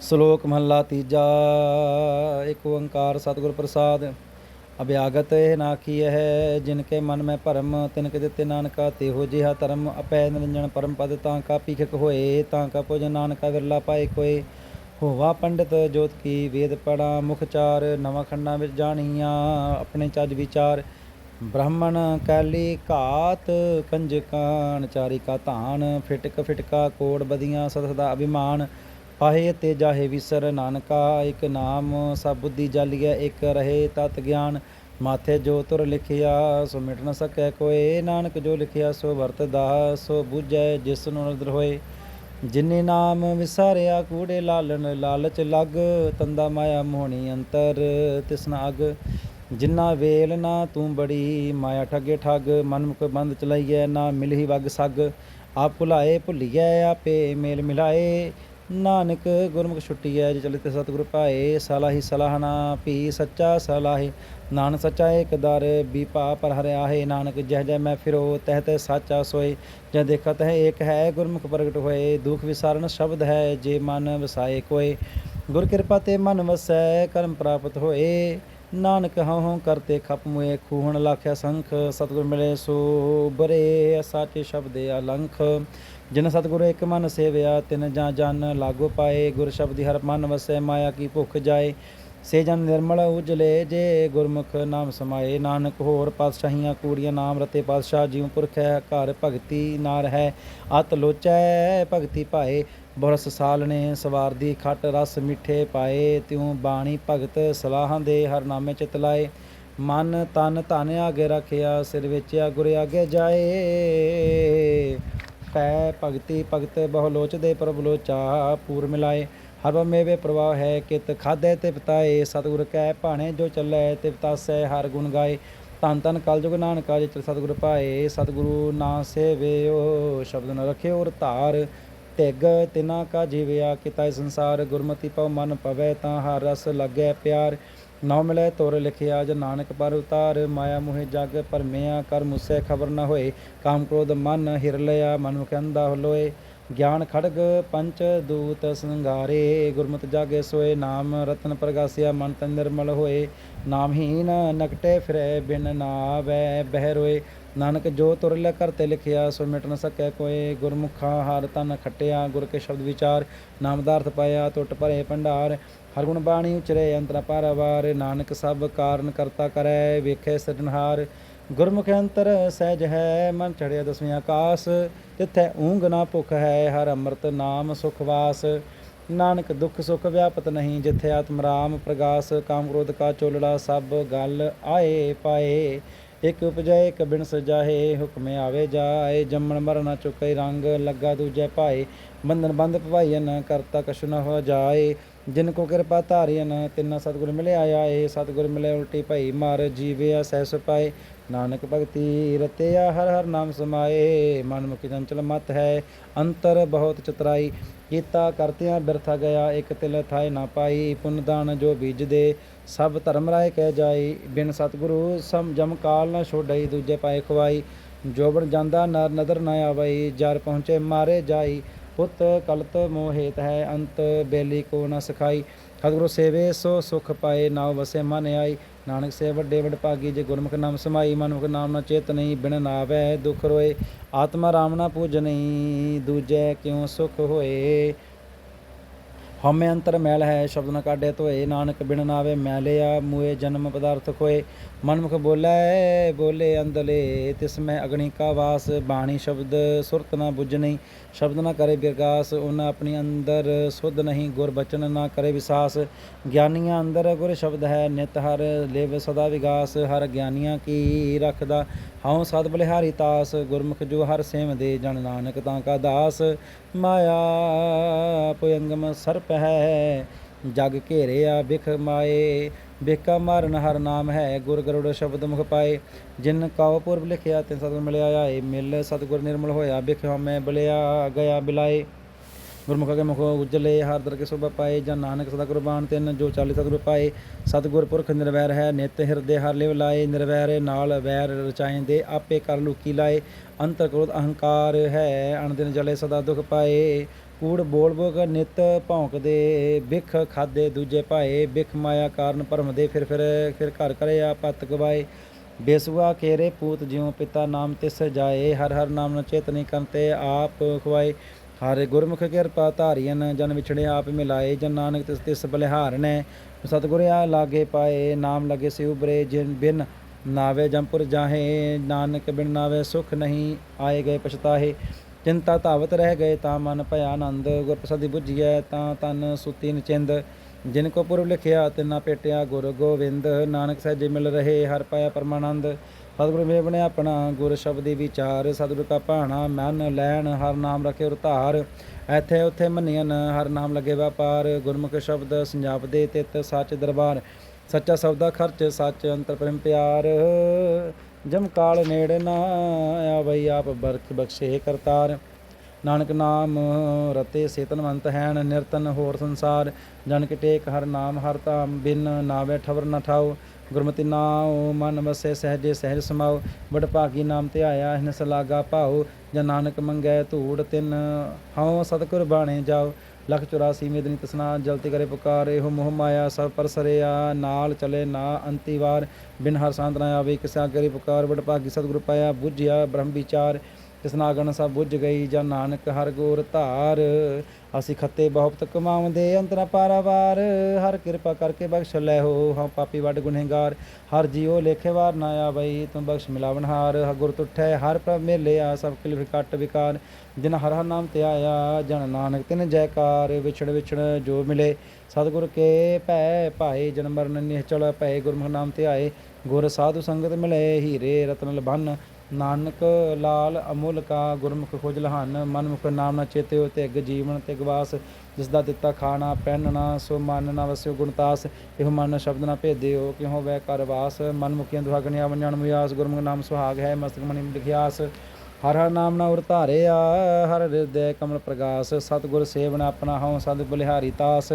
ਸ਼ਲੋਕ ਮਹੱਲਾ ਤੀਜਾ, ਇੱਕ ਓੰਕਾਰ ਸਤਿਗੁਰ ਪ੍ਰਸਾਦ, ਅਭਿਆਗਤ ਇਹ ਨਾ ਕੀ ਹੈ ਜਿਨ ਕੇ ਮਨ ਮੈਂ ਭਰਮ, ਤਿਨ ਕੇ ਦਿੱਤੇ ਨਾਨਕਾ, ਤੇਹੋ ਜਿਹਾ ਧਰਮ ਅਪੈ ਨਿਰੰਜਨ ਪਰਮ ਪਦ, ਤਾਂ ਕਾ ਪੀਖਕ ਹੋਏ, ਤਾਂ ਕਾ ਭੋਜਨ ਨਾਨਕਾ ਵਿਰਲਾ ਪਾਏ ਕੋਏ। ਹੋਵਾ ਪੰਡਿਤ ਜੋਤ ਕੀ ਵੇਦ ਪੜਾ ਮੁਖ ਚਾਰ ਨਵਾਂ ਖੰਡਾਂ ਵਿੱਚ ਜਾਣੀਆਂ, ਆਪਣੇ ਚੱਜ ਵਿਚਾਰ। ਬ੍ਰਾਹਮਣ ਕੈਲੀ ਘਾਤ ਕੰਜਕਾਨ ਚਾਰੀ ਧਾਨ, ਫਿਟਕ ਫਿਟਕਾ ਕੋੜ ਬਦੀਆਂ ਸਦਾ ਸਦਾ ਅਭਿਮਾਨ। ਪਾਹੇ ਤੇ ਜਾਹੇ ਵਿਸਰ ਨਾਨਕਾ, ਇਕ ਨਾਮ ਸਭ ਬੁੱਧੀ ਜਾਲੀਐ ਇਕ ਰਹੇ ਤਤ ਗਿਆਨ। ਮਾਥੇ ਜੋ ਤੁਰ ਲਿਖਿਆ, ਸੋ ਮਿਟ ਨ ਸਕੈ ਕੋਏ। ਨਾਨਕ ਜੋ ਲਿਖਿਆ, ਸੋ ਵਰਤਦਾ, ਸੋ ਬੁਝੈ ਜਿਸ ਨੂੰ ਨਦਰ ਹੋਏ। ਜਿਨੇ ਨਾਮ ਵਿਸਾਰਿਆ, ਕੂੜੇ ਲਾਲਣ ਲਾਲਚ ਲਗ। ਤੰਦਾ ਮਾਇਆ ਮੋਹਣੀ ਅੰਤਰ ਤਿਸਨਾ ਅਗ। ਜਿਨਾ ਵੇਲ ਨਾ ਤੂੰ ਬੜੀ, ਮਾਇਆ ਠੱਗੇ ਠੱਗ। ਮਨਮੁਖ ਬੰਦ ਚਲਾਈਐ, ਨਾ ਮਿਲਹੀ ਵਗ ਸਗ। ਆਪ ਭੁਲਾਏ, ਭੁੱਲੀਐ ਆਪੇ, ਮੇਲ ਮਿਲਾਏ। ਨਾਨਕ ਗੁਰਮੁਖ ਛੁੱਟੀ ਹੈ, ਜੇ ਚਲਿਤ ਸਤਿਗੁਰ ਭਾਏ, ਸਲਾਹੀ ਸਲਾਹਨਾ ਪੀ ਸੱਚਾ ਸਲਾਹੇ। ਨਾਨਕ ਸੱਚਾ ਏਕ ਦਰ ਭਾ ਪਰ ਹਰਿਆ ਹੈ ਨਾਨਕ ਜਹ ਜਹ ਮੈਂ ਫਿਰੋ, ਤਹ ਤਹ ਸਾਚਾ ਸੋਏ। ਜਹ ਦੇਖਤ ਹੈ ਏਕ ਹੈ, ਗੁਰਮੁਖ ਪ੍ਰਗਟ ਹੋਏ। ਦੁਖ ਵਿਸਾਰਨ ਸ਼ਬਦ ਹੈ, ਜੇ ਮਨ ਵਸਾਏ ਕੋਏ। ਗੁਰ ਕਿਰਪਾ ਤੇ ਮਨ ਵਸੈ, ਕਰਮ ਪ੍ਰਾਪਤ ਹੋਏ। ਨਾਨਕ ਹਉ ਹਉ ਕਰਤੇ ਖਪ ਮੁਏ, ਖੂਹਣ ਲਾਖਿਆ ਸੰਖ। ਸਤਿਗੁਰ ਮਿਲੇ ਸੋ ਬਰੇ ਸਾਚੇ ਸ਼ਬਦ ਅਲੰਖ। ਜਿਨ ਸਤਿਗੁਰ ਇੱਕ ਮਨ ਸੇਵਿਆ, ਤਿਨ ਜਾਂ ਜਨ ਲਾਗੋ ਪਾਏ, ਗੁਰ ਸ਼ਬਦੀ ਹਰ ਮਨ ਵਸੈ, ਮਾਇਆ ਕੀ ਭੁਖ ਜਾਏ। ਸੇ ਜਨ ਨਿਰਮਲ ਉਜਲੇ, ਜੇ ਗੁਰਮੁਖ ਨਾਮ ਸਮਾਏ। ਨਾਨਕ ਹੋਰ ਪਾਤਸ਼ਾਹੀਆਂ ਕੂੜੀਆਂ ਨਾਮ ਰਤੇ, ਪਾਤਸ਼ਾਹ ਜੀਵ ਪੁਰਖ ਹੈ, ਘਰ ਭਗਤੀ ਨਾਰ ਹੈ। ਅਤ ਲੋਚੈ ਭਗਤੀ ਪਾਏ, ਬਰਸ ਸਾਲਣੇ ਸਵਾਰ ਦੀ ਖੱਟ ਰਸ ਮਿੱਠੇ ਪਾਏ। ਤਿਉ ਬਾਣੀ ਭਗਤ ਸਲਾਹਾਂ ਦੇ, ਹਰ ਨਾਮੇ ਚਿਤ ਲਾਏ। ਮਨ ਤਨ ਧਨ ਆਗੇ ਰੱਖਿਆ, ਸਿਰ ਵਿੱਚ ਆ ਗੁਰ ਆਗੇ ਜਾਏ। ਪੈ ਭਗਤੀ ਭਗਤ ਬਹੁ ਲੋਚਦੇ ਪ੍ਰਭ ਲੋਚਾ, ਪੂਰ ਮਿਲਾਏ। ਹਰ ਮੇਵੇ ਪ੍ਰਵਾਹ ਹੈ ਕਿਤ ਖਾਦੇ ਤੇ ਪਤਾਏ ਸਤਿਗੁਰ ਕੈ ਭਾਣੇ ਜੋ ਚੱਲੇ ਤੇ ਪਤਾਸੈ ਹਰ ਗੁਣ ਗਾਏ। ਧੰਨ ਧੰਨ ਕਲਯੁਗ ਨਾਨਕਾ ਜੇ ਚਲ ਸਤਿਗੁਰ ਪਾਏ। ਸਤਿਗੁਰੂ ਨਾ ਸੇਵਿਓ, ਸ਼ਬਦ ਨ ਰਖਿਓ ਔਰ ਧਾਰ। ਤਿਗ ਤਿਨਾ ਕਾ ਜੀਵਿਆ, ਕਿਤਾ ਸੰਸਾਰ। ਗੁਰਮਤੀ ਪਉ ਮਨ ਪਵੇ, ਤਾਂ ਹਰ ਰਸ ਲੱਗੈ ਪਿਆਰ। ਨਉ ਮਿਲੈ ਤੋਰ ਲਿਖਿਆ ਜ ਨਾਨਕ ਪਰ ਉਤਾਰ, ਮਾਇਆ ਮੋਹਿ ਜਗ ਭਰਮਿਆ ਕਰ ਮੁਸੈ ਖਬਰ ਨ ਹੋਏ। ਕਾਮ ਕ੍ਰੋਧ ਮਨ ਹਿਰ ਲਿਆ, ਮਨ ਮੁਖ ਹੋਲੋਏ ਗਿਆਨ ਖੜਗ ਪੰਚ ਦੂਤ ਸੰਗਾਰੇ ਗੁਰਮਤਿ ਜਾਗੇ ਸੋਏ। ਨਾਮ ਰਤਨ ਪ੍ਰਗਾਸਿਆ, ਮਨ ਤਨ ਨਿਰਮਲ ਹੋਏ। ਨਾਮਹੀਨ ਨਕਟੇ ਫਿਰੇ, ਬਿਨ ਨਾਵੈ ਬਹਿ ਰੋਏ। ਨਾਨਕ ਜੋ ਤੁਰਲ ਕਰਤੇ ਲਿਖਿਆ, ਸੋ ਮਿਟ ਨ ਸਕੈ ਕੋਏ। ਗੁਰਮੁਖਾਂ ਹਰ ਤਨ ਖਟਿਆ, ਗੁਰ ਕੇ ਸ਼ਬਦ ਵਿਚਾਰ। ਨਾਮਦਾਰਥ ਪਾਇਆ ਟੁੱਟ ਭਰੇ ਭੰਡਾਰ। ਹਰਗੁਣ ਬਾਣੀ ਉਚਰੇ ਅੰਤਰ ਪਾਰਵਾਰ ਨਾਨਕ ਸਭ ਕਾਰਨ ਕਰਤਾ ਕਰੈ, ਵੇਖੇ ਸਿਰਜਣਹਾਰ ਗੁਰਮੁਖ ਅੰਤਰ ਸਹਿਜ ਹੈ, ਮਨ ਚੜਿਆ ਦਸਵੇਂ ਆਕਾਸ। ਤਿੱਥੈ ਊਂਗ ਨਾ ਭੁਖ ਹੈ, ਹਰ ਅੰਮ੍ਰਿਤ ਨਾਮ ਸੁਖ ਵਾਸ। ਨਾਨਕ ਦੁਖ ਸੁਖ ਵਿਆਪਤ ਨਹੀਂ, ਜਿੱਥੇ ਆਤਮ ਰਾਮ ਪ੍ਰਗਾਸ। ਕਾਮ ਕ੍ਰੋਧ ਕਾ ਚੋਲੜਾ ਸਭ ਗੱਲ ਆਏ ਪਾਏ। ਇਕ ਉਪਜੈ, ਇਕ ਬਿਨ ਸਜਾਹੇ ਹੁਕਮੇ ਆਵੇ ਜਾਏ। ਜੰਮਣ ਮਰਨਾ ਚੁਕੈ ਰੰਗ, ਲੱਗਾ ਦੂਜੈ ਭਾਏ। ਬੰਧਨ ਬੰਧ ਨਾ ਕਰਤਾ ਕਛੁ ਨ ਹੋ ਜਾਏ। ਜਿਨ ਕੋ ਕਿਰਪਾ ਧਾਰਿਯਨ ਤਿੰਨਾ ਸਤਿਗੁਰ ਮਿਲਿਆ ਆਏ ਸਤਿਗੁਰ ਮਿਲੇ ਉਲਟੀ ਭਈ ਮਾਰ ਜੀਵਿਆ ਸਹਿਸ ਪਾਏ। ਨਾਨਕ ਭਗਤੀ ਰਤਿਆ, ਹਰ ਹਰ ਨਾਮ ਸਮਾਏ। ਮਨ ਮੁਖ ਚੰਚਲ ਮਤ ਹੈ, ਅੰਤਰ ਬਹੁਤ ਚਤਰਾਈ। ਕੀਤਾ ਕਰਤਿਆਂ ਬਿਰਥ ਗਿਆ, ਇਕ ਤਿਲ ਥਾਏ ਨਾ ਪਾਈ। ਪੁੰਨ ਦਾਨ ਜੋ ਬੀਜ ਦੇ ਸਭ ਧਰਮ ਰਾਏ ਕਹਿ ਜਾਈ। ਬਿਨ ਸਤਿਗੁਰੂ ਸਮ ਜਮ ਕਾਲ ਨਾ ਛੋੜਈ ਦੂਜੇ ਪਾਏ ਖਵਾਈ ਜੋਬਨ ਜਾਂਦਾ ਨਰ ਨਦਰ ਨਾ ਆਵਈ, ਜਰ ਪਹੁੰਚੇ ਮਾਰੇ ਜਾਈ। ਪੁੱਤ ਕਲਤ ਮੋਹਿਤ ਹੈ, ਅੰਤ ਬੇਲੀ ਕੋ ਨ ਸਖਾਈ। ਸਤਿਗੁਰੂ ਸੇਵੇ, ਸੋ ਸੁਖ ਪਾਏ, ਨਾਉ ਵਸੇ ਮਨ ਆਈ। ਨਾਨਕ ਸੇ ਵੱਡੇ ਵੱਡ ਭਾਗੀ ਜੇ ਗੁਰਮੁਖ ਨਾਮ ਸਮਾਈ। ਮਨੁਖ ਨਾਮ ਨਾ ਚੇਤ ਨਹੀਂ ਬਿਨ ਨਾਵੈ ਦੁਖ ਰੋਏ। ਆਤਮਾ ਰਾਮ ਨਾ ਪੂਜਨੀ ਦੂਜੇ ਕਿਉ ਸੁਖ ਹੋਏ? ਹਉਮੈ ਅੰਤਰ ਮੈਲ ਹੈ, ਸ਼ਬਦ ਨ ਕਾਢੇ ਧੋਏ। ਨਾਨਕ ਬਿਨ ਨਾਵੇ ਮੈਲਿਆ ਮੂਏ ਜਨਮ ਪਦਾਰਥ ਖੋਏ। ਮਨਮੁਖ ਬੋਲੇ ਬੋਲੇ ਅੰਦਲੇ, ਤਿਸ ਮੈਂ ਅਗਣੀ ਕਾ ਵਾਸ, ਬਾਣੀ ਸ਼ਬਦ ਸੁਰਤ ਨ ਬੁਝਣੀ ਸ਼ਬਦ ਨਾ ਕਰੇ ਬਿਰਗਾਸ ਉਹਨਾਂ ਆਪਣੀ ਅੰਦਰ ਸੁਧ ਨਹੀਂ, ਗੁਰ ਬਚਨ ਨਾ ਕਰੇ ਵਿਸਾਸ। ਗਿਆਨੀਆਂ ਅੰਦਰ ਗੁਰ ਸ਼ਬਦ ਹੈ, ਨਿਤ ਹਰ ਲੇਵ ਸਦਾ ਵਿਗਾਸ, ਹਰ ਗਿਆਨੀਆਂ ਕੀ ਰੱਖਦਾ? ਹਉ ਸਦ ਬਲਿਹਾਰੀ ਤਾਸ, ਗੁਰਮੁਖ ਜੋ ਹਰ ਸੇਵ ਦੇ, ਜਨ ਨਾਨਕ ਤਾਂ ਕਾ ਦਾਸ। ਮਾਇਆ ਪੁਯੰਗਮ ਸਰਪ ਹੈ ਜਗ ਘੇਰਿਆ ਬਿਖ ਮਾਏ। ਬਿਕਾ ਮਾਰਨ ਹਰ ਨਾਮ ਹੈ, ਗੁਰ ਗਰੁੜ ਸ਼ਬਦ ਮੁਖ ਪਾਏ। ਜਿਨ ਕਉ ਪੁਰਬ ਲਿਖਿਆ ਤੇ ਸਤਿਗੁਰ ਮਿਲਿਆ ਆਏ। ਮਿਲ ਸਤਿਗੁਰ ਨਿਰਮਲ ਹੋਇਆ ਬਿਖ ਹਮੈ ਬਲਿਆ ਗਿਆ ਬਿਲਾਏ। ਗੁਰਮੁਖ ਕੇ ਮੁਖ ਉਜਲੇ, ਹਰ ਦਰ ਕੇ ਸੋਭਾ ਪਾਏ। ਜਾਂ ਨਾਨਕ ਸਦਾ ਕੁਰਬਾਨ ਤਿੰਨ, ਜੋ ਚਾਲੀ ਸਤਿਗੁਰ ਪਾਏ। ਸਤਿਗੁਰ ਪੁਰਖ ਨਿਰਵੈਰ ਹੈ, ਨਿਤ ਹਿਰਦੇ ਹਰ ਲਿਵ ਲਾਏ। ਨਿਰਵੈਰ ਨਾਲ ਵੈਰ ਰਚਾਏ ਦੇ ਆਪੇ ਕਰ ਲੁਕੀ ਲਾਏ। ਅੰਤਰ ਕ੍ਰੋਧ ਅਹੰਕਾਰ ਹੈ, ਅਣਦਿਨ ਜਲੇ ਸਦਾ ਦੁਖ ਪਾਏ। ਕੂੜ ਬੋਲ ਬੋਗ ਨਿਤ ਭੌਂਕਦੇ ਬਿਖ ਖਾਦੇ ਦੂਜੇ ਭਾਏ ਬਿਖ ਮਾਇਆ ਕਾਰਨ ਭਰਮ ਦੇ ਫਿਰ ਫਿਰ ਫਿਰ ਘਰ ਕਰੇ ਆ ਪਤ ਗਵਾਏ। ਬੇਸੁਆ ਕੇਰੇ ਪੂਤ ਜਿਉ ਪਿਤਾ ਨਾਮ ਤਿਸ ਜਾਏ, ਹਰ ਹਰ ਨਾਮ ਨ ਚੇਤਨੀ ਕੰਤੇ ਆਪ ਖਵਾਏ। ਹਰ ਗੁਰਮੁਖ ਕਿਰਪਾ ਧਾਰੀਨ ਜਨ ਵਿਛੜੇ ਆਪ ਮਿਲਾਏ। ਜਨ ਨਾਨਕ ਤਿਸ ਤਿਸ ਬਲਿਹਾਰਨੈ, ਸਤਿਗੁਰ ਆ ਲਾਗੇ ਪਾਏ। ਨਾਮ ਲਗੇ ਸਿ ਉਬਰੇ ਜਿਨ ਬਿਨ ਨਾਵੇ ਜੰਪੁਰ ਜਾਹੇ। ਨਾਨਕ ਬਿਨ ਨਾਵੇ ਸੁਖ ਨਹੀਂ ਆਏ ਗਏ ਪਛਤਾਹੇ। ਚਿੰਤਾ ਧਾਵਤ ਰਹਿ ਗਏ, ਤਾਂ ਮਨ ਭਇਆ ਆਨੰਦ ਗੁਰ ਪ੍ਰਸਾਦੀ ਬੁੱਝੀਐ ਤਾਂ ਤਨ ਸੁਤੀ ਨਚਿੰਦ। ਜਿਨ ਕੋ ਪੁਰਬ ਲਿਖਿਆ, ਤਿਨਾ ਪੇਟਿਆ ਗੁਰ ਗੋਵਿੰਦ। ਨਾਨਕ ਸਹਿਜੇ ਮਿਲ ਰਹੇ, ਹਰ ਪਾਇਆ ਪਰਮਾਨੰਦ। ਸਤਿਗੁਰ ਮੇ ਬਣੇ ਆਪਣਾ ਗੁਰ ਸ਼ਬਦੀ ਵਿਚਾਰ। ਸਤਿਗੁਰ ਕਾ ਭਾਣਾ, ਮਨ ਲੈਣ, ਹਰ ਨਾਮ ਰਖੇ ਉਤਾਰ। ਧਾਰ ਐਥੇ ਉਥੇ ਮੰਨਿਆਨ ਹਰ ਨਾਮ ਲਗੇ ਵਪਾਰ। ਗੁਰਮੁਖ ਸ਼ਬਦ ਸੰਜਾਪ ਦੇ ਤਿਤ, ਸੱਚ ਦਰਬਾਰ। ਸੱਚਾ ਸੌਦਾ ਖਰਚ, ਸੱਚ ਅੰਤਰ ਪ੍ਰੇਮ ਪਿਆਰ। ਜਮ ਕਾਲ ਨੇੜੇ ਨਾ ਆਵਈ ਆਪ ਬਰਖ ਬਖਸ਼ੇ ਕਰਤਾਰ। ਨਾਨਕ ਨਾਮ ਰਤੇ ਸੇਤਨਵੰਤ ਹੈਣ, ਨਿਰਤਨ ਹੋਰ ਸੰਸਾਰ। ਜਨ ਕੇ ਟੇਕ ਹਰ ਨਾਮ, ਹਰ ਧਾਮ ਬਿਨ ਨਾਵੇ ਠਵਰ ਨ ਠਾਉ ਗੁਰਮਤਿ ਨਾਉ, ਮਨ ਵਸੇ ਸਹਜੇ ਸਹਿਜ ਸਮਾਉ ਬੜ ਭਾਗੀ ਨਾਮ ਤੇ ਆਇਆ ਹਿਨ ਸਲਾਗਾ ਭਾਉ ਜਨ ਨਾਨਕ ਮੰਗੈ ਧੂੜ ਤਿਨ ਹਉ, ਸਤਿਗੁਰ ਬਾਣੇ ਜਾਓ। ਲਖ 84 ਮੇਦਨੀ ਤਸਨਾ ਜਲਤੀ ਕਰੇ ਪੁਕਾਰੇ ਹੋ ਮੋਹ ਮਾਇਆ, ਸਭ ਪਰ ਸਰਿਆ, ਨਾਲ ਚਲੇ ਨਾ, ਅੰਤੀ ਵਾਰ, ਬਿਨ ਹਰ ਸੰਤ ਨਾ ਆਵੇ, ਕਿਸਾ ਕਰੇ ਪੁਕਾਰ ਬੜ ਭਾਗੀ ਸਤਿਗੁਰ ਪਾਇਆ, ਬੁੱਝਿਆ ਬ੍ਰਹਮ ਵਿਚਾਰ ਕਿਸਨਾਗਣ ਸਭ ਬੁੱਝ ਗਈ ਜਾਂ ਨਾਨਕ ਹਰ ਗੋਰ ਧਾਰ। ਅਸੀਂ ਖੱਤੇ ਬਹੁਤ ਕਮਾਉਂਦੇ, ਅੰਤਰਾ ਪਾਰਾਵਾਰ ਹਰ ਕਿਰਪਾ ਕਰਕੇ ਬਖਸ਼ ਲੈ ਹੋ ਹਾਂ ਪਾਪੀ ਵੱਡ ਗੁਨਹਗਾਰ ਹਰ ਜੀਉ ਲੇਖੇ ਵਾਰ ਨਾ ਆਵਈ, ਤੂੰ ਬਖਸ਼ ਮਿਲਾਵਨਹਾਰ ਹ ਗੁਰ ਤੁਠੈ, ਹਰ ਪ੍ਰਭ ਮੇਲੇ ਆ ਸਭ ਕਿਲ ਵਿਕਟ ਵਿਕਾਰ। ਜਿਨ ਹਰ ਹਰ ਨਾਮ ਤੇ ਆਇਆ, ਜਨ ਨਾਨਕ ਤਿਨ ਜੈਕਾਰ। ਵਿਛੜ ਵਿਛੜ ਜੋ ਮਿਲੇ, ਸਤਿਗੁਰ ਕੇ ਭੈ ਭਾਏ। ਜਨ ਮਰਨ ਨਿਹਚਲ ਭੈ ਗੁਰਮੁਖ ਨਾਮ ਤੇ ਆਏ। ਗੁਰ ਸਾਧੂ ਸੰਗਤ ਮਿਲੇ, ਹੀਰੇ ਰਤਨ ਲਭਨ। ਨਾਨਕ ਲਾਲ ਅਮੁੱਲ ਕਾ ਗੁਰਮੁਖ ਖੋਜ ਲਹਾਨ ਮਨਮੁਖ ਨਾਮ ਨਾ ਚੇਤਿਓ ਤਿਗ ਜੀਵਨ ਤਿਗ ਵਾਸ ਜਿਸ ਦਾ ਦਿੱਤਾ ਖਾਣਾ ਪਹਿਨਣਾ ਸੋ ਮਨ ਨਾ ਵਸਿਓ ਗੁਣਤਾਸ ਇਹੋ ਮਨ ਸ਼ਬਦ ਨਾ ਭੇਦਿਓ ਕਿਉ ਵੈ ਕਰ ਵਾਸ, ਮਨਮੁਖੀਆਂ ਦੁਹਾਗਣਿਆ ਵੰਜਣ ਮਿਆਸ, ਗੁਰਮੁਖ ਨਾਮ ਸੁਹਾਗ ਹੈ ਮਸਤਕ ਮਣੀ ਲਿਖਿਆਸ ਹਰ ਹਰ ਨਾਮ ਨਾ ਉਰ ਧਾਰਿਆ, ਹਰ ਹਿਰਦੈ ਕਮਲ ਪ੍ਰਗਾਸ, ਸਤਿਗੁਰ ਸੇਵਨ ਆਪਣਾ ਹਉ ਸਦ ਬਲਿਹਾਰੀ ਤਾਸ।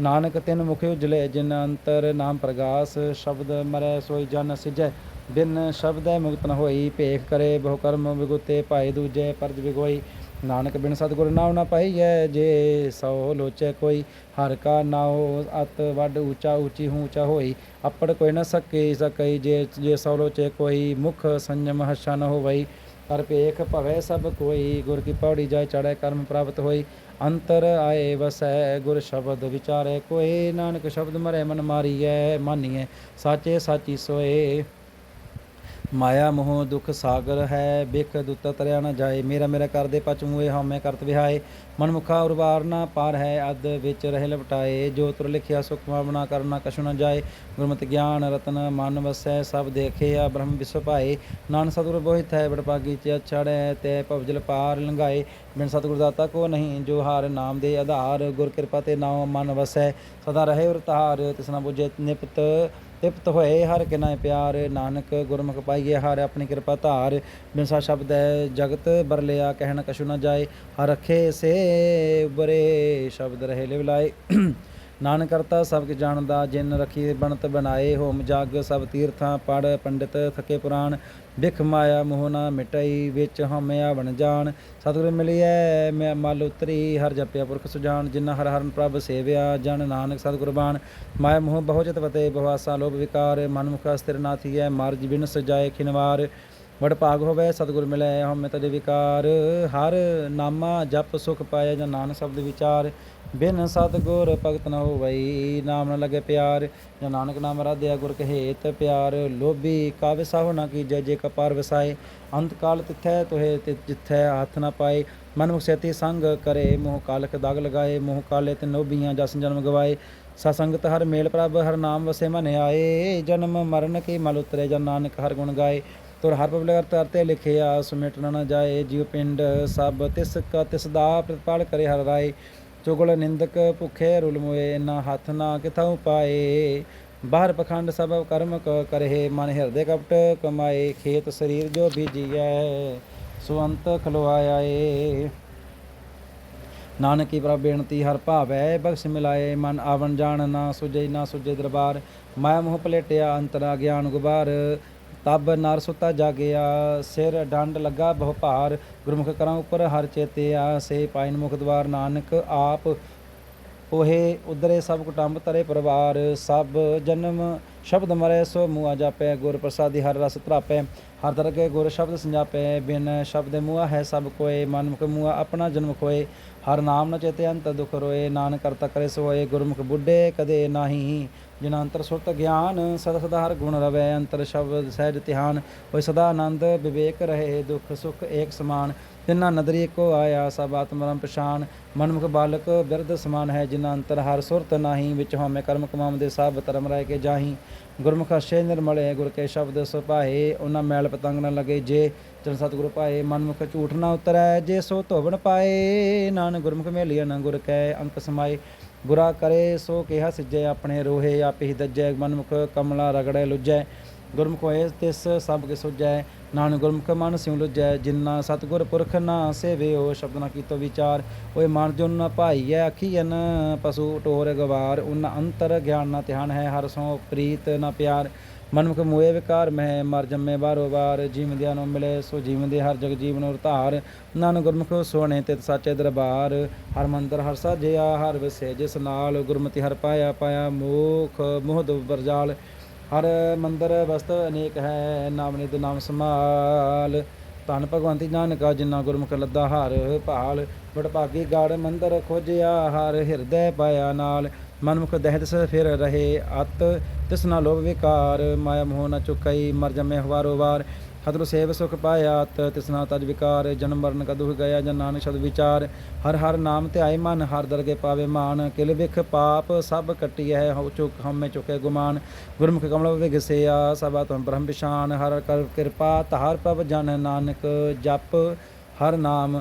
ਨਾਨਕ ਤਿਨ ਮੁਖ ਉਜਲੇ, ਜਿਨ ਅੰਤਰ ਨਾਮ ਪ੍ਰਗਾਸ, ਸ਼ਬਦ ਮਰੈ ਸੋਈ ਜਨ ਸਿਜੈ ਬਿਨ ਸ਼ਬਦੈ ਮੁਕਤ ਨ ਹੋਈ, ਭੇਖ ਕਰੇ, ਬਹੁ ਕਰਮ ਵਿਗੁਤੇ ਭਾਈ ਦੂਜੇ ਪਰਜ ਵਿਗੋਈ। ਨਾਨਕ ਬਿਨ ਸਤਿਗੁਰ ਨਾਮ ਨਾ ਪਾਈਐ, ਜੇ ਸੋ ਲੋਚੈ ਕੋਈ। ਹਰ ਕਾ ਨਾਉ ਅਤ ਵੱਡ ਊਚਾ ਊਚੀ ਹੂਚਾ ਹੋਈ। ਅਪੜ ਕੋਈ ਨ ਸਕੇ ਸਕਈ, ਜੇ ਜੇ ਸੋ ਲੋਚੈ ਕੋਈ। ਮੁਖ ਸੰਜਮ ਹਸ਼ਾ ਨ ਹੋਵਈ ਕਰ ਭੇਖ ਭਵੈ ਸਭ ਕੋਈ। ਗੁਰ ਕੀ ਪੌੜੀ ਜਾਇ ਚੜੈ ਕਰਮ ਪ੍ਰਾਪਤ ਹੋਈ। ਅੰਤਰ ਆਏ ਵਸੈ, ਗੁਰ ਸ਼ਬਦ ਵਿਚਾਰੇ ਕੋਈ। ਨਾਨਕ ਸ਼ਬਦ ਮਰੇ ਮਨ ਮਾਰੀਐ, ਮਾਨੀਐ, ਸਾਚੇ ਸਾਚੀ ਸੋਏ। ਮਾਇਆ ਮੋਹ ਦੁਖ ਸਾਗਰ ਹੈ, ਬਿਖ ਦੁੱਤ ਤਰਿਆ ਨਾ ਜਾਏ। ਮੇਰਾ ਮੇਰਾ ਕਰਦੇ ਪਚਮੂਏ ਹਉਮੈ ਕਰਤ ਵਿਹਾਏ। ਮਨਮੁਖਾ ਉਰਵਾਰ ਨਾ ਪਾਰ ਹੈ ਅਦ ਵਿੱਚ ਰਹਿ ਲਪਟਾਏ। ਜੋ ਤੁਰ ਲਿਖਿਆ ਸੁਖ ਭਾਵਨਾ ਕਰਨਾ ਕਛੁ ਨ ਜਾਏ। ਗੁਰਮਤਿ ਗਿਆਨ ਰਤਨ ਮਨ ਵਸੈ, ਸਭ ਦੇਖਿਆ ਬ੍ਰਹਮ ਵਿਸਵ ਭਾਏ। ਨਾਨਕ ਸਤਿਗੁਰ ਬੋਹਿਤ ਹੈ ਬੜਪਾਗੀ ਚ ਛੜੈ ਤੇ ਭਵਜਲ ਪਾਰ ਲੰਘਾਏ। ਬਿਨ ਸਤਿਗੁਰ ਦਾਤਾ ਕੋ ਨਹੀਂ, ਜੋ ਹਾਰ ਨਾਮ ਦੇ ਆਧਾਰ। ਗੁਰ ਕਿਰਪਾ ਤੇ ਨਾਉ ਮਨ ਵਸੈ। ਸਦਾ ਰਹੇ ਉਰ ਤਾਰ ਤਿਸਨਾ ਬੁਝੇ ਨਿਪਤ। ਤਿਪਤ ਹੋਏ, ਹਰ ਕੇ ਨਾਏ ਪਿਆਰ, ਨਾਨਕ ਗੁਰਮੁਖ ਪਾਈਏ ਹਰ ਆਪਣੀ ਕਿਰਪਾ ਧਾਰ। ਬਿਨਸਾ ਸ਼ਬਦ ਹੈ, ਜਗਤ ਬਰਲਿਆ, ਕਹਿਣ ਕਛੁ ਨਾ ਜਾਏ, ਹਰ ਰਖੇ ਸੇ ਬਰੇ ਸ਼ਬਦ ਰਹੇ ਲਿਵਲਾਏ। ਨਾਨਕ ਕਰਤਾ ਸਭ ਕਿ ਜਾਣਦਾ, ਜਿਨ ਰਖੀ ਬਣਤ ਬਣਾਏ ਹੋਮ ਜਗ, ਸਭ ਤੀਰਥਾਂ ਪੜ ਪੰਡਿਤ ਥਕੇ ਪੁਰਾਣ। ਵਿਖ ਮਾਇਆ ਮੋਹ ਨਾ ਮਿਟਈ, ਵਿੱਚ ਹਮਿਆ ਬਣ ਜਾਣ। ਸਤਿਗੁਰ ਮਿਲਿਐ, ਮੈਂ ਮਲ ਉਤਰੀ, ਹਰ ਜਪਿਆ ਪੁਰਖ ਸੁਜਾਨ। ਜਿਨ੍ਹਾਂ ਹਰ ਹਰਨ ਪ੍ਰਭ ਸੇਵਿਆ, ਜਨ ਨਾਨਕ ਸਤਿਗੁਰ ਬਾਣ। ਮਾਇਆ ਮੋਹ ਬਹੁ ਚਿਤ ਵਤੇ, ਬਵਾਸਾ ਲੋਭ ਵਿਕਾਰ। ਮਨ ਮੁਖ ਸਥਿਰ ਨਾ ਥੀਐ ਮਾਰਜ ਬਿਨ ਸਜਾਏ ਖਿਨਵਾਰ। ਵਡ ਭਾਗ ਹੋਵੇ, ਸਤਿਗੁਰ ਮਿਲੈ ਹਉਮੈ ਦੇ ਵਿਕਾਰ। ਹਰ ਨਾਮਾ ਜਪ ਸੁਖ ਪਾਇਆ ਜਾਂ ਨਾਨਕ ਸ਼ਬਦ ਵਿਚਾਰ। ਬਿਨ ਸਤਿਗੁਰ ਭਗਤ ਨ ਹੋਵਈ, ਨਾਮ ਨ ਲਗੇ ਪਿਆਰ, ਜਾਂ ਨਾਨਕ ਨਾਮ ਰਾਧਿਆ ਗੁਰ ਕਹੇਤ ਪਿਆਰ। ਲੋਭੀ ਕਾਵੇ ਸਾਹੋ ਨਾ ਕੀ ਜੇ ਕਪਾਰ ਵਸਾਏ, ਅੰਤ ਕਾਲ ਤਿਥੈ ਤੋਹੇ ਤਿ ਜਿਥੈ ਹੱਥ ਨ ਪਾਏ। ਮਨ ਮੁਖ ਸੰਗ ਕਰੇ, ਮੋਹ ਕਾਲਕ ਦਾਗ ਲਗਾਏ, ਮੋਹ ਕਾਲੇ ਤੇ ਨੋਬੀਆਂ ਜਸ ਜਨਮ ਗਵਾਏ। ਸਤਸੰਗਤ ਹਰ ਮੇਲ ਪ੍ਰਭ, ਹਰ ਨਾਮ ਵਸੇ ਮਨ ਆਏ। ਜਨਮ ਮਰਨ ਕੀ ਮਲ ਉਤਰੇ, ਜਨ ਨਾਨਕ ਹਰ ਗੁਣ ਗਾਏ। ਤੁਰ ਹਰ ਪਬਲਿਕ ਅਰ ਤਰਤੇ ਲਿਖਿਆ ਸੁਮਿਟਣਾ ਨ ਜਾਏ। ਜੀਵ ਪਿੰਡ ਸਭ ਤਿਸ ਕਾ ਤਿਸ ਦਾ ਪ੍ਰਤਪਾਲ ਕਰੇ ਹਰ ਰਾਏ। ਚੁਗਲ ਨਿੰਦਕ ਭੁਖੇ ਰੁਲ ਮੋਏ ਨਾ ਹੱਥ ਨਾ ਕਿਥਉ ਪਾਏ? ਬਾਹਰ ਪਖੰਡ ਸਭ ਕਰਮ ਕ ਕਰਹਿ, ਮਨ ਹਿਰਦੇ ਕਪਟ ਕਮਾਏ, ਖੇਤ ਸਰੀਰ ਜੋ ਬੀਜੀਐ ਸੁਅੰਤ ਖਲਵਾਇਆ ਏ ਨਾਨਕੀ ਪ੍ਰਭ ਬੇਨਤੀ, ਹਰ ਭਾਵੈ ਬਖਸ਼ ਮਿਲਾਏ, ਮਨ ਆਵਣ ਜਾਣ ਨਾ ਸੁਜੇ ਨਾ ਸੁਜੇ ਦਰਬਾਰ। ਮਾਇਆ ਮੋਹ ਪਲੇਟਿਆ ਅੰਤਰਾ ਗਿਆਨ ਗੁਬਾਰ। ਤਬ ਨਰ ਸੁਤਾ ਜਾਗਿਆ, ਸਿਰ ਡੰਡ ਲੱਗਾ ਬਹੁ ਭਾਰ ਗੁਰਮੁਖ ਕਰਾਂ ਉੱਪਰ ਹਰ ਚੇਤਿਆ, ਸੇ ਪਾਇਨ ਮੁਖ ਦਵਾਰ ਨਾਨਕ ਆਪ ਉਹੇ ਉਦਰੇ ਸਭ ਕੁਟੰਬ ਤਰੇ ਪਰਿਵਾਰ, ਸਭ ਜਨਮ ਸ਼ਬਦ ਮਰੇ ਸੋ ਮੂਆ ਜਾਪੈ, ਗੁਰ ਪ੍ਰਸਾਦੀ ਹਰ ਰਸ ਧਰਾਪੈ, ਹਰ ਦਰਗੇ ਗੁਰ ਸ਼ਬਦ ਸੰਜਾਪੈ, ਬਿਨ ਸ਼ਬਦ ਮੂਆ ਹੈ ਸਭ ਕੋਏ, ਮਨ ਮੁਖ ਮੂਆ ਆਪਣਾ ਜਨਮ ਖੋਏ, ਹਰ ਨਾਮ ਨ ਚੇਤੇ ਅੰਤ ਦੁਖ ਰੋਏ, ਨਾਨਕ ਕਰਤਾ ਕਰੇ ਸੋਏ, ਗੁਰਮੁਖ ਬੁੱਢੇ ਕਦੇ ਨਾਹੀ ਜਿਨ ਸੁਰਤ ਗਿਆਨ, ਸਦਾ ਸਦਾ ਹਰ ਗੁਣ ਰਵੈ, ਅੰਤਰ ਸ਼ਬਦ ਸਹਿਜ ਧਿਆਨ, ਹੋਏ ਸਦਾ ਆਨੰਦ, ਵਿਵੇਕ ਰਹੇ, ਦੁਖ ਸੁਖ ਏਕ ਸਮਾਨ। ਤਿੰਨਾ ਨਦਰੀ ਕੋ ਆਇਆ, ਸਭ ਆਤਮਰਮ ਪਛਾਨ। ਮਨਮੁਖ ਬਾਲਕ ਬਿਰਧ ਸਮਾਨ ਹੈ, ਜਿਨਾ ਅੰਤਰ ਹਰ ਸੁਰਤ ਨਾਹੀ, ਵਿੱਚ ਹਉਮੈ ਕਰਮ ਕਮਾਮ ਦੇ ਸਭ ਧਰਮ ਰਹਿ ਕੇ ਜਾਹੀ। ਗੁਰਮੁਖ ਅਛੇ ਨਿਰਮਲੇ, ਗੁਰ ਕੇ ਸ਼ਬਦ ਸੁਭਾਏ ਉਹਨਾਂ ਮੈਲ ਪਤੰਗ ਨਾ ਲਗੇ ਜੇ। ਜਨ ਸਤਿਗੁਰ ਪਾਏ, ਮਨਮੁਖ ਝੂਠ ਨਾ ਉਤਰੈ, ਜੇ ਸੋ ਧੋਵਣ ਪਾਏ। ਨਾਨਕ ਗੁਰਮੁਖ ਮੇਲਿਆ ਨ ਗੁਰ ਕੈ, ਅੰਕ ਸਮਾਏ। ਬੁਰਾ ਕਰੇ, ਸੋ ਕਿਹਾ ਸਿਜੈ ਆਪਣੇ ਰੋਹੇ, ਆਪੇ ਹੀ ਦੱਜੈ, ਮਨਮੁਖ ਕਮਲਾ ਰਗੜੈ, ਲੁਜੈ। ਗੁਰਮੁਖ ਹੋਏ ਤਿਸ ਸਭ ਕੇ ਸੁਜੈ, ਨਾਨਕ ਗੁਰਮੁਖ ਮਨ ਸਿਉ ਲੁਜੈ। ਜਿਨ੍ਹਾਂ ਸਤਿਗੁਰ ਪੁਰਖ ਨਾ ਸੇਵਿਓ ਸ਼ਬਦ ਨਾ ਕੀਤੋ ਵਿਚਾਰ। ਓਏ ਮਨ ਜੁਨ ਨ ਭਾਈਐ ਅਖੀਨ ਪਸ਼ੂ ਟੋਰ ਗਵਾਰ। ਉਨ ਅੰਤਰ ਗਿਆਨ ਨਾ ਧਿਆਨ ਹੈ, ਹਰ ਸੋ ਪ੍ਰੀਤ ਨਾ ਪਿਆਰ। ਮਨਮੁਖ ਮੋਏ ਵਿਕਾਰ, ਮਹਿ ਮਰ ਜੰਮੇ ਬਾਰੋ ਬਾਰ ਜੀਵਦਿਆਂ ਨੂੰ ਮਿਲੇ ਸੋ ਜੀਵਦੇ ਹਰ ਜਗ ਜੀਵਨ ਉਰਤਾਰ ਨਾਨਕ ਗੁਰਮੁਖ ਸੋਹਣੇ ਤਿਤ ਸਾਚੇ ਦਰਬਾਰ। ਹਰ ਮੰਦਰ ਹਰ ਸਾਜਿਆ, ਹਰ ਵਸੇ ਜਿਸ ਨਾਲ ਗੁਰਮਤਿ ਹਰ ਪਾਇਆ ਪਾਇਆ ਮੋਖ ਮੋਹਦ ਬਰਜਾਲ ਹਰ ਮੰਦਰ ਵਸਤ ਅਨੇਕ ਹੈ, ਨਾਮ ਨਿਦ ਨਾਮ ਸਮਾਲ ਧੰਨ ਭਗਵੰਤੀ ਨਾਨਕਾ ਜਿਨ੍ਹਾਂ ਗੁਰਮੁਖ ਲੱਦਾ ਹਰ ਭਾਲ। ਬੜ ਭਾਗੀ ਗਾੜ ਮੰਦਰ ਖੋਜਿਆ, ਹਰ ਹਿਰਦੈ ਪਾਇਆ ਨਾਲ। ਮਨਮੁਖ ਦਹਿਤ ਸ ਫਿਰ ਰਹੇ ਅਤ, ਤਿਸ ਨਾ ਲੋਭ ਵਿਕਾਰ, ਮਾਇਆ ਮੋਹ ਨਾ ਚੁਕਈ, ਮਰ ਜਮੇ ਹਵਾਰੋ ਵਾਰ। ਹਤਰ ਸੇਵ ਸੁਖ ਪਾਇਆ ਤਿਸ ਤਿਸਨਾ ਤਜ ਵਿਕਾਰ, ਜਨਮ ਮਰਨ ਕਾ ਦੁਖ ਗਿਆ ਜਨ ਨਾਨਕ ਸ਼ਬਦ ਵਿਚਾਰ। ਹਰ ਹਰ ਨਾਮ ਧਿਆਏ ਮਨ, ਹਰ ਦਰਗੇ ਪਾਵੇ ਮਾਨ। ਕਿਲ ਵਿਖ ਪਾਪ, ਸਭ ਕਟੀ ਹੈ ਹੋ ਚੁਕ ਹਮੇ ਚੁਕੇ ਗੁਮਾਨ। ਗੁਰਮੁਖ ਕਮਲ ਵਿਗਸਿਆ ਸਭਾ ਤੁਮ ਬ੍ਰਹਮ ਵਿਸ਼ਾਨ ਹਰ ਕਰ ਕਿਰਪਾ ਤਹਾਰ ਪਵ ਜਨ ਨਾਨਕ ਜਪ। ਹਰ ਨਾਮ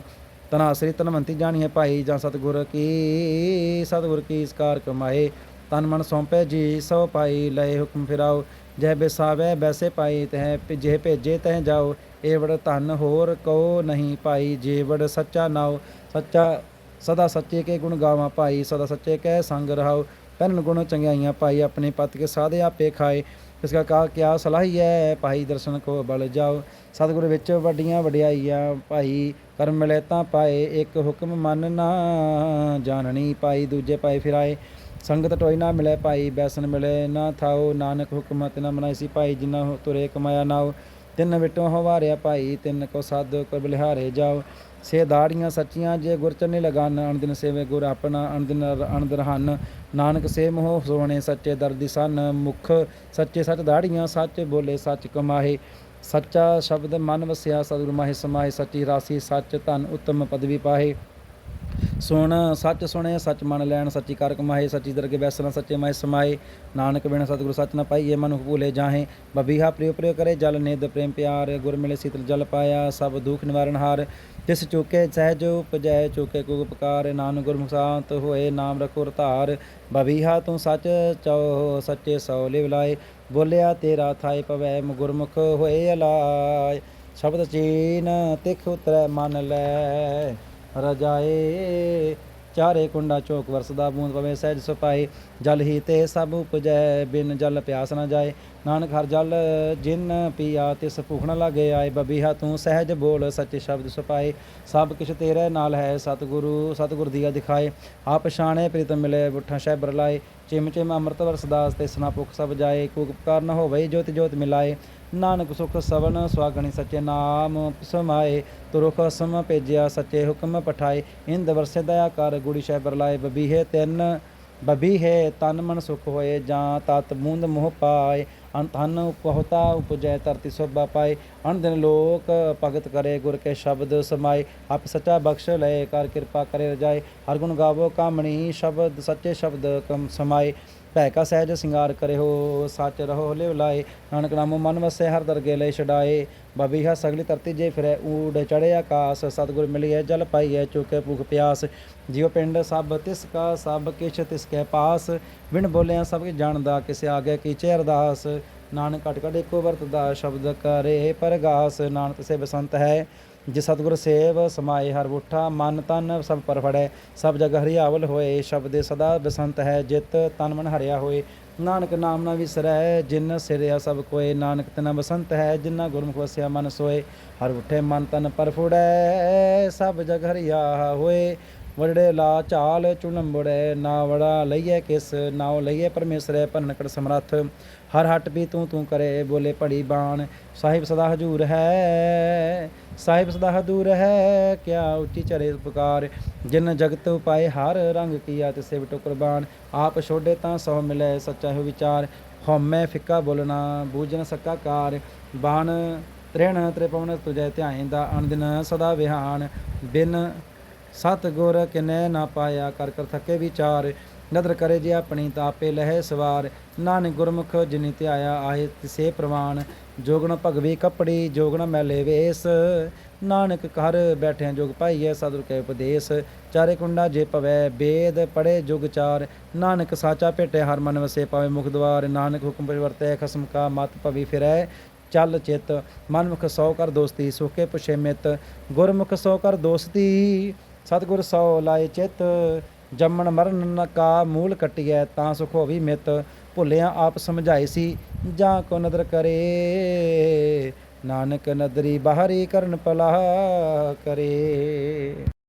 ਤਨਾ ਸ੍ਰੀ ਤਨਵੰਤੀ ਜਾਣੀਏ ਭਾਈ ਜਾਂ ਸਤਿਗੁਰ ਕੀ ਸਤਿਗੁਰ ਕੀ ਇਸਕਾਰ ਕਮਾਏ। ਤਨ ਮਨ ਸੌਂਪੇ ਜੀ, ਸੋ ਪਾਈ ਲਏ ਹੁਕਮ ਫਿਰਾਓ। ਜਹ ਬਿਸਾਵੇ ਬੈਸੇ ਪਾਈ ਤਹ ਜੇ ਭੇਜੇ ਤਹ ਜਾਓ। ਏਵੜ ਧਨ ਹੋਰ ਕੋ ਨਹੀਂ ਪਾਈ ਜੇਵੜ ਸੱਚਾ ਨਾਉ। ਸੱਚਾ, ਸਦਾ ਸੱਚੇ ਕੇ ਗੁਣ ਗਾਵਾਂ ਭਾਈ, ਸਦਾ ਸੱਚੇ ਕੈ ਸੰਗ ਰਹਾਓ ਪੈਨ ਗੁਣ ਚੰਗਿਆਈਆਂ ਭਾਈ, ਆਪਣੇ ਪਤ ਕੇ ਸਾਧੇ ਆਪੇ ਖਾਏ। ਇਸ ਕਾ ਕਿਆ ਸਲਾਹੀ ਹੈ ਭਾਈ ਦਰਸ਼ਨ ਕੋ ਬਲ ਜਾਓ। ਸਤਿਗੁਰ ਵਿੱਚ ਵੱਡੀਆਂ ਵਡਿਆਈਆਂ, ਭਾਈ ਕਰਮ ਮਿਲੇ ਤਾਂ ਪਾਏ, ਇੱਕ ਹੁਕਮ ਮੰਨ ਨਾ ਜਾਣਨੀ, ਭਾਈ ਦੂਜੇ ਪਾਏ ਫਿਰਾਏ ਸੰਗਤ ਟੋਈ ਨਾ ਮਿਲੇ, ਭਾਈ ਬੈਸਨ ਮਿਲੇ ਨਾ ਥਾਓ। ਨਾਨਕ ਹੁਕਮਤ ਨਾ ਮਨਾਈ ਸੀ, ਭਾਈ ਜਿਨ੍ਹਾਂ ਤੁਰੇ ਕਮਾਇਆ ਨਾਓ ਤਿੰਨ ਵਿਟੋ ਹਵਾਰਿਆ ਭਾਈ, ਤਿੰਨ ਕੋ ਸਾਧ ਕੋ ਬਲਿਹਾਰੇ ਜਾਓ। ਸੇ ਦਾੜੀਆਂ ਸੱਚੀਆਂ ਜੇ ਗੁਰ ਚਰਨੀ ਲਗਾਨ, ਅਣਦਿਨ ਸੇਵੇ ਗੁਰ ਆਪਣਾ, ਅਣਦਿਨ ਅਣਦਰ ਹਨ ਨਾਨਕ ਸੇ ਮੋਹ ਸੋਹਣੇ, ਸੱਚੇ ਦਰਦੀ ਸਨ, ਮੁਖ ਸੱਚੇ ਸੱਚ ਦਾੜੀਆਂ, ਸੱਚ ਬੋਲੇ, ਸੱਚ ਕਮਾਹੇ। ਸੱਚਾ ਸ਼ਬਦ ਮਨ ਵਸਿਆ, ਸਤਿਗੁਰ ਮਾਹੇ ਸਮਾਹੇ, ਸੱਚੀ ਰਾਸੀ ਸੱਚ ਧਨ ਉਤਮ ਪਦਵੀ ਪਾਹੇ। ਸੁਣ, ਸੱਚ ਸੁਣੇ, ਸੱਚ ਮੰਨ ਲੈਣ, ਸੱਚੀ ਕਰ ਕਮਾਏ, ਸੱਚੀ ਦਰਗੇ ਬੈਸਣਾ, ਸੱਚੇ ਮਾਏ ਸਮਾਏ। ਨਾਨਕ ਬਿਨ ਸਤਿਗੁਰ ਸੱਚ ਨ ਪਾਈਏ ਮਨੁ ਭੂਲੇ ਜਾਹੇ। ਬਬੀਹਾ ਪ੍ਰਿਯ ਪ੍ਰਿਯ ਕਰੇ ਜਲ ਨਿਦ ਪ੍ਰੇਮ ਪਿਆਰ, ਗੁਰ ਮਿਲੇ ਸੀਤਲ ਜਲ ਪਾਇਆ, ਸਭ ਦੁਖ ਨਿਵਾਰਨ ਹਾਰ। ਤਿਸ ਚੁਕੇ ਸਹਿਜ ਉਪਜੈ, ਚੁਕੇ ਕੋ ਉਪਕਾਰ। ਨਾਨਕ ਗੁਰਮੁਖ ਸ਼ਾਂਤ ਹੋਏ, ਨਾਮ ਰਖੋ ਰਤਾਰ ਬਬੀਹਾ ਤੂੰ ਸੱਚ ਚਉ ਸੱਚੇ ਸੋ ਲਿਵ ਲਾਏ। ਬੋਲਿਆ ਤੇਰਾ ਥਾਏ ਪਵੈ ਗੁਰਮੁਖ ਹੋਏ ਅਲਾਇ ਸ਼ਬਦ ਚੀਨ, ਤਿਖ ਉਤਰੈ ਮਨ ਲੈ। ਰਜਾਏ, ਚਾਰੇ ਕੁੰਡਾ ਚੋਕ ਵਰਸਦਾ, ਬੂੰਦ ਪਵੇ ਸਹਿਜ ਸੁਪਾਏ ਜਲ ਹੀ ਤੇ ਸਭ ਉਪਜੈ, ਬਿਨ ਜਲ ਪਿਆਸ ਨਾ ਜਾਏ। ਨਾਨਕ ਹਰ ਜਲ ਜਿਨ ਪੀਆ ਤਿਸ ਭੁਖ ਨ ਲਾਗੇ ਆਏ। ਬਬੀਹਾ ਤੂੰ ਸਹਿਜ ਬੋਲ, ਸੱਚੇ ਸ਼ਬਦ ਸੁਪਾਏ ਸਭ ਕਿਛ ਤੇਰੇ ਨਾਲ ਹੈ, ਸਤਿਗੁਰੂ, ਸਤਿਗੁਰ ਦੀਆ ਦਿਖਾਏ। ਆਪ ਪਛਾਣੇ ਪ੍ਰੀਤਮ ਮਿਲੇ, ਬੁੱਠਾ ਸ਼ੈਬਰ ਬਰਲਾਏ ਚਿਮ ਚਿਮ ਅੰਮ੍ਰਿਤ ਵਰਸਦਾਸ ਤੇ ਸਨਾ ਪੁਖ ਸਭ ਜਾਏ। ਕੂਕ ਪੁਕਾਰ ਨ ਹੋਵੇ, ਜੋਤ ਜੋਤ ਮਿਲਾਏ। ਨਾਨਕ ਸੁਖ ਸਵਨ ਸੁਆਗਣੀ ਸੱਚੇ ਨਾਮ ਸਮਾਏ। ਤੁਰਖ ਸਮ ਭੇਜਿਆ, ਸੱਚੇ ਹੁਕਮ ਪਠਾਏ। ਇੰਦ ਵਰਸੇ ਦਇਆ ਕਰ, ਗੁੜੀ ਸ਼ੈਬਰ ਲਾਏ। ਬਬੀਹੇ ਤਿੰਨ, ਬਬੀਹੇ ਤਨ ਮਨ ਸੁਖ ਹੋਏ। ਜਾਂ ਤਤ ਬੂੰਦ ਮੋਹ ਪਾਏ। ਅੰਤ ਅੰਤਨ ਉਪਹੁਤਾ ਉਪਜੈ ਧਰਤੀ ਸੋਭਾ ਪਾਏ ਅਣ ਦਿਨ ਲੋਕ ਭਗਤ ਕਰੇ ਗੁਰ ਕੇ ਸ਼ਬਦ ਸਮਾਏ, ਆਪ ਸੱਚਾ ਬਖਸ਼ ਲਏ ਕਰ ਕਿਰਪਾ ਕਰੇ ਰਜਾਏ, ਹਰ ਗੁਣ ਗਾਵੋ ਕਾਮਣੀ ਸ਼ਬਦ ਸੱਚੇ ਸ਼ਬਦ ਕਮ ਸਮਾਏ। ਭੈ ਕਾ ਸਹਿਜ ਸਿੰਗਾਰ ਕਰਿਓ ਸੱਚ ਰਹੋ ਲਿਵ ਲਾਏ। ਨਾਨਕ ਨਾਮੋ ਮਨ ਵਸੈ, ਹਰ ਦਰਗੇ ਲਈ ਛਡਾਏ। ਬਬੀਹਾ ਸਗਲੀ ਧਰਤੀ ਜੇ ਫਿਰੈ, ਊੜ ਚੜੇ ਆਕਾਸ। ਸਤਿਗੁਰ ਮਿਲਿਐ, ਜਲ ਪਾਈਐ, ਚੁਕੇ ਭੁਖ ਪਿਆਸ। ਜਿਉ ਪਿੰਡ ਸਭ ਤਿਸ ਕਾ, ਸਭ ਕਿਛ ਤਿਸ ਕੈ ਪਾਸ। ਬਿਨ ਬੋਲਿਆ ਸਭ ਕੀ ਜਾਣਦਾ, ਕਿਸੇ ਆਗੇ ਕੀਚੇ ਅਰਦਾਸ। ਨਾਨਕ ਘਟ ਘਟ ਇੱਕੋ ਵਰਤਦਾ, ਸ਼ਬਦ ਕਰੇ ਪਰਗਾਸ। ਨਾਨਕ ਸੇ ਬਸੰਤ ਹੈ ਜੇ ਸਤਿਗੁਰ ਸੇਵ ਸਮਾਏ ਹਰ ਉਠਾ ਮਨ ਤਨ ਸਭ ਪਰਫੜੈ ਸਭ ਜਗ ਹਰਿਆਵਲ ਹੋਏ, ਸ਼ਬਦੇ ਸਦਾ ਬਸੰਤ ਹੈ, ਜਿਤ ਤਨ ਮਨ ਹਰਿਆ ਹੋਏ। ਨਾਨਕ ਨਾਮ ਨਾ ਵਿਸਰੈ, ਜਿਨ ਸਿਰਿਆ ਸਭ ਕੋਏ, ਨਾਨਕ ਤਨਾ ਬਸੰਤ ਹੈ ਜਿਨਾ ਗੁਰਮੁਖ ਵਸਿਆ ਮਨ ਸੋਏ। ਹਰ ਉਠੇ ਮਨ ਤਨ ਪਰਫੁੜੈ ਸਭ ਜਗ ਹਰਿਆ ਹੋਏ। ਵਰੜੇ ਲਾ ਚਾਲ ਚੁਣੰਬੜੈ, ਨਾ ਵੜਾ ਲਈਐ ਕਿਸ ਨਾਉ ਲਈਏ ਪਰਮੇਸ਼ਰੈ ਭਨਕੜ ਸਮਰੱਥ। ਹਰ ਹਟ ਵੀ ਤੂੰ ਤੂੰ ਕਰੇ, ਬੋਲੇ ਪੜੀ ਬਾਣ। ਸਾਹਿਬ ਸਦਾ ਹਜੂਰ ਹੈ, ਸਾਹਿਬ ਸਦਾ ਹਜੂਰ ਹੈ, ਕਿਆ ਉੱਚੀ ਚਰੇ ਉਪਕਾਰ ਜਿਨ ਜਗਤ ਉਪਾਏ ਹਰ ਰੰਗ ਕੀਆ, ਤਿਸੇ ਵਿਟੋ ਕੁਰਬਾਨ ਆਪ ਛੋਡੇ ਤਾਂ ਸੋ ਮਿਲੇ ਸੱਚਾ ਹੋ ਵਿਚਾਰ। ਹਉਮੈ ਫਿੱਕਾ ਬੋਲਣਾ ਬੂਝਨ ਸਕਾ ਕਾਰ। ਬਾਣ ਤ੍ਰਿਣ ਤ੍ਰਿਪਵਨ ਤੁਜੈ ਧਿਆਇਂਦਾ ਅਨਦਿਨ ਸਦਾ ਵਿਹਾਨ। ਬਿਨ ਸਤ ਗੁਰ ਕਿਨੈ ਨਾ ਪਾਇਆ, ਕਰ ਕਰ ਥਕੇ ਵਿਚਾਰ। ਨਦਰ ਕਰੇ ਜੇ ਆਪਣੀ ਤਾਪੇ ਲਹਿ ਸਵਾਰ। ਨਾਨਕ ਗੁਰਮੁਖ ਜਿਨੀ ਧਿਆਇਆ ਆਏ ਤਿਸੇ ਪ੍ਰਵਾਨ। ਜੋਗਣ ਭਗਵੀ ਕਪੜੀ, ਜੋਗਣ ਮੈਲੇ ਵੇਸ ਨਾਨਕ ਘਰ ਬੈਠਿਆਂ ਜੋਗ ਪਾਈਐ ਸਤਿਗੁਰ ਕੇ ਉਪਦੇਸ਼। ਚਾਰੇ ਕੁੰਡਾ ਜੇ ਪਵੈ ਬੇਦ ਪੜੇ ਜੁਗ ਚਾਰ। ਨਾਨਕ ਸਾਚਾ ਭੇਟੇ ਹਰ ਮਨ ਵਸੇ ਪਾਵੇ ਮੁਖ ਦਵਾਰ। ਨਾਨਕ ਹੁਕਮ ਪਰਿਵਰਤੈ ਖਸਮ ਕਾ ਮਤ ਭਵੀ ਫਿਰੈ। ਚੱਲ ਚਿਤ, ਮਨਮੁਖ ਸੋ ਕਰ ਦੋਸਤੀ, ਸੁਖੇ ਪੁਛੇ ਮਿਤ। ਗੁਰਮੁਖ ਸੋ ਕਰ ਦੋਸਤੀ, ਸਤਿਗੁਰ ਸੌ ਲਾਏ ਚਿਤ। ਜੰਮਣ ਮਰਨ ਨ ਕਾ ਮੂਲ ਕਟਿਐ, ਤਾਂ ਸੁਖ ਹੋਵੀ ਮਿਤ। ਭੁੱਲਿਆ ਆਪ ਸਮਝਾਈ ਸੀ, ਜਾਂ ਕੋ ਨਦਰ ਕਰੇ? ਨਾਨਕ ਨਦਰੀ ਬਾਹਰੀ ਕਰਨ ਪਲਾ ਕਰੇ।